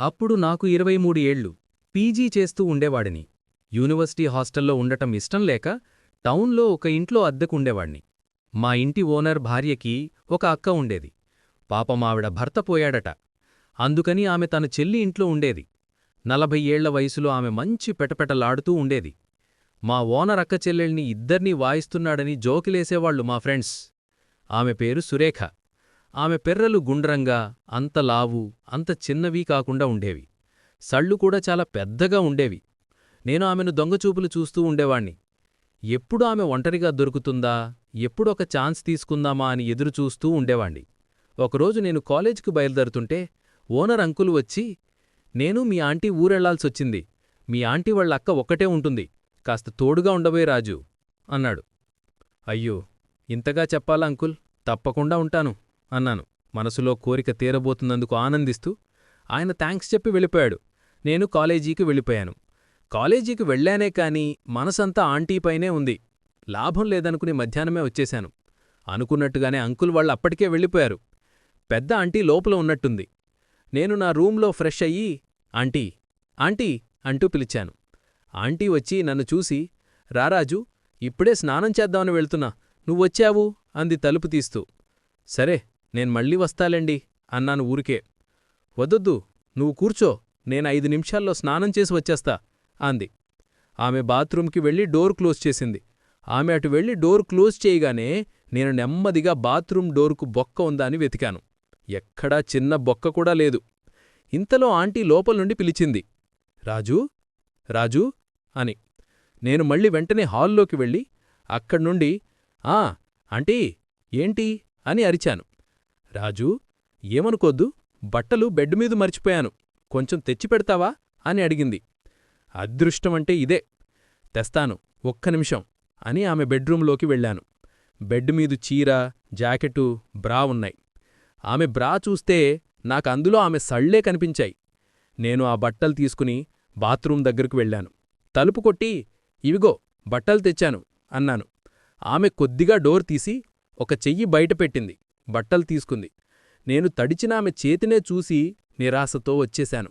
అప్పుడు నాకు ఇరవై మూడు ఏళ్ళు. పీజీ చేస్తూ ఉండేవాడిని. యూనివర్సిటీ హాస్టల్లో ఉండటం ఇష్టం లేక టౌన్లో ఒక ఇంట్లో అద్దెకుండేవాణ్ణి మా ఇంటి ఓనర్ భార్యకి ఒక అక్క ఉండేది. పాపమావిడ భర్త పోయాడట. అందుకని ఆమె తన చెల్లి ఇంట్లో ఉండేది. నలభై ఏళ్ళ వయసులో ఆమె మంచి పెటపెటలాడుతూ ఉండేది. మా ఓనర్ అక్క చెల్లెల్ని ఇద్దర్నీ వాయిస్తున్నాడని జోకిలేసేవాళ్ళు మా ఫ్రెండ్స్. ఆమె పేరు సురేఖ. ఆమె పెర్రలు గుండ్రంగా అంత లావు అంత చిన్నవీ కాకుండా ఉండేవి. సళ్ళు కూడా చాలా పెద్దగా ఉండేవి. నేను ఆమెను దొంగచూపులు చూస్తూ ఉండేవాణ్ణి. ఎప్పుడు ఆమె ఒంటరిగా దొరుకుతుందా ఎప్పుడొక ఛాన్స్ తీసుకుందామా అని ఎదురుచూస్తూ ఉండేవాణ్ణి. ఒకరోజు నేను కాలేజీకి బయలుదేరుతుంటే ఓనర్ అంకులు వచ్చి నేను మీ ఆంటీ ఊరెళ్ళాల్సొచ్చింది. మీ ఆంటీ వాళ్ళ అక్క ఒక్కటే ఉంటుంది. కాస్త తోడుగా ఉండబోయే రాజు అన్నాడు. అయ్యో! ఇంతగా చెప్పాలా అంకుల్? తప్పకుండా ఉంటాను. అన్నాను. మనసులో కోరిక తీరబోతున్నందుకు ఆనందిస్తూ ఆయన థ్యాంక్స్ చెప్పి వెళ్ళిపోయాడు. నేను కాలేజీకి వెళ్ళిపోయాను. కాలేజీకి వెళ్ళానే కాని మనసంతా ఆంటీపైనే ఉంది. లాభం లేదనుకుని మధ్యాహ్నమే వచ్చేశాను. అనుకున్నట్టుగానే అంకుల్ వాళ్ళు అప్పటికే వెళ్ళిపోయారు. పెద్ద ఆంటీ లోపల ఉన్నట్టుంది. నేను నా రూంలో ఫ్రెష్ అయ్యి ఆంటీ ఆంటీ అంటూ పిలిచాను. ఆంటీ వచ్చి నన్ను చూసి రారాజు ఇప్పుడే స్నానం చేద్దామని వెళ్తున్నా. నువ్వొచ్చావు? అంది తలుపు తీస్తూ. సరే నేను మళ్ళీ వస్తాలేండి అన్నాను ఊరికే. వద్దొద్దు నువ్వు కూర్చో నేను ఐదు నిమిషాల్లో స్నానం చేసి వచ్చేస్తా అంది. ఆమె బాత్రూంకి వెళ్ళి డోర్ క్లోజ్ చేసింది. ఆమె అటు వెళ్ళి డోర్ క్లోజ్ చేయగానే నేను నెమ్మదిగా బాత్రూం డోర్కు బొక్క ఉందా అని వెతికాను. ఎక్కడా చిన్న బొక్క కూడా లేదు. ఇంతలో ఆంటీ లోపల్నుండి పిలిచింది. రాజూ రాజూ అని. నేను మళ్ళీ వెంటనే హాల్లోకి వెళ్ళి అక్కడ్నుండి ఆ ఆంటీ ఏంటి? అని అరిచాను. రాజూ ఏమనుకోద్దు బట్టలు బెడ్ మీద మర్చిపోయాను కొంచెం తెచ్చిపెడతావా అని అడిగింది. అదృష్టమంటే ఇదే. తెస్తాను ఒక్క నిమిషం అని ఆమె బెడ్రూంలోకి వెళ్ళాను. బెడ్మీదు చీర జాకెటు బ్రా ఉన్నాయి. ఆమె బ్రా చూస్తే నాకందులో ఆమె సళ్ళే కనిపించాయి. నేను ఆ బట్టలు తీసుకుని బాత్రూం దగ్గరకు వెళ్ళాను. తలుపు కొట్టి ఇవిగో బట్టలు తెచ్చాను అన్నాను. ఆమె కొద్దిగా డోర్ తీసి ఒక చెయ్యి బయటపెట్టింది బట్టలు తీసుకుంది. నేను తడిచిన ఆమె చేతినే చూసి నిరాశతో వచ్చేశాను.